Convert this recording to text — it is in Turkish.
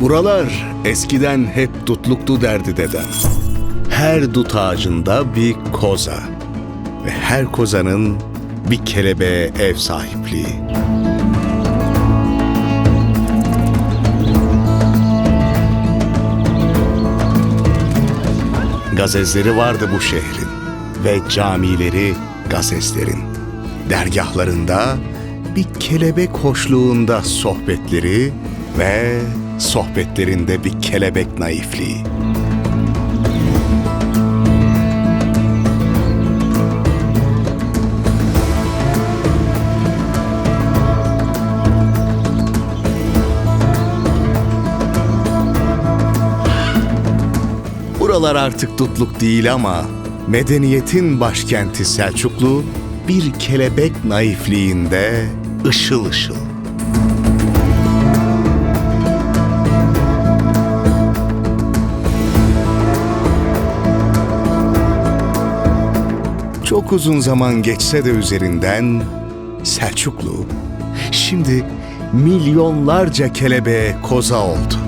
Buralar eskiden hep dutluktu derdi dedem. Her dut ağacında bir koza ve her kozanın bir kelebeğe ev sahipliği. Gazezleri vardı bu şehrin ve camileri gazezlerin. Dergahlarında bir kelebek hoşluğunda sohbetleri ve sohbetlerinde bir kelebek naifliği. Buralar artık tutluk değil ama medeniyetin başkenti Selçuklu bir kelebek naifliğinde ışıl ışıl. Çok uzun zaman geçse de üzerinden Selçuklu şimdi milyonlarca kelebeğe koza oldu.